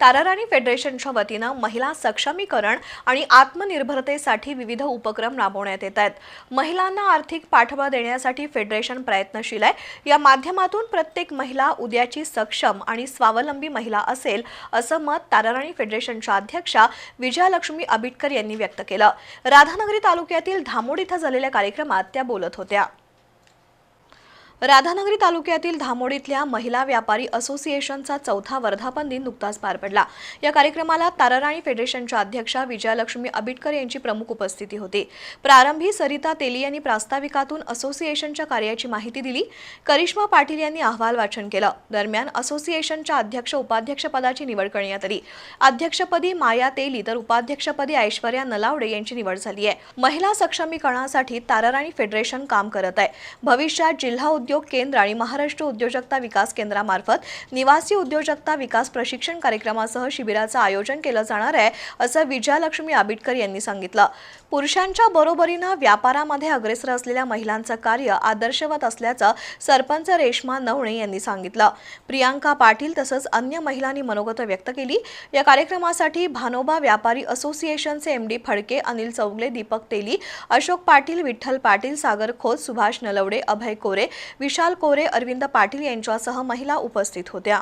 ताराराणी फेडरेशनच्या वतीनं महिला सक्षमीकरण आणि आत्मनिर्भरतेसाठी विविध उपक्रम राबवण्यात येत आहेत. महिलांना आर्थिक पाठबळ देण्यासाठी फेडरेशन प्रयत्नशील आहे. या माध्यमातून प्रत्येक महिला उद्याची सक्षम आणि स्वावलंबी महिला असेल असं मत ताराराणी फेडरेशनच्या अध्यक्षा विजयालक्ष्मी आबिटकर यांनी व्यक्त केलं. राधानगरी तालुक्यातील धामोड इथं झालेल्या कार्यक्रमात त्या बोलत होत्या. राधानगरी तालुक्यातील धामोड इथल्या महिला व्यापारी असोसिएशनचा चौथा वर्धापन दिन नुकताच पार पडला. या कार्यक्रमाला ताराराणी फेडरेशनच्या अध्यक्षा विजयालक्ष्मी आबिटकर यांची प्रमुख उपस्थिती होती. प्रारंभी सरिता तेली यांनी प्रास्ताविकातून असोसिएशनच्या कार्याची माहिती दिली. करिश्मा पाटील यांनी अहवाल वाचन केलं. दरम्यान असोसिएशनच्या अध्यक्ष उपाध्यक्षपदाची निवड करण्यात आली. अध्यक्षपदी माया तेली तर उपाध्यक्षपदी ऐश्वर्या नलावडे यांची निवड झाली आहे. महिला सक्षमीकरणासाठी ताराराणी फेडरेशन काम करत आहे. भविष्यात जिल्हा उद्योग केंद्र आणि महाराष्ट्र उद्योजकता विकास केंद्रामार्फत निवासी उद्योजकता विकास प्रशिक्षण कार्यक्रमासह शिबिराचं आयोजन केलं जाणार आहे असं विजयालक्ष्मी आबिटकर यांनी सांगितलं. पुरुषांच्या बरोबरीनं व्यापारामध्ये अग्रेसर असलेल्या महिलांचं कार्य आदर्शवत असल्याचं सरपंच रेश्मा नवणे यांनी सांगितलं. प्रियांका पाटील तसंच अन्य महिलांनी मनोगत व्यक्त केली. या कार्यक्रमासाठी भानोबा व्यापारी असोसिएशनचे एमडी फडके अनिल चौगले दीपक तेली अशोक पाटील विठ्ठल पाटील सागर खोत सुभाष नलवडे अभय कोरे विशाल कोरे अरविंद पाटील यांच्यासह महिला उपस्थित होत्या.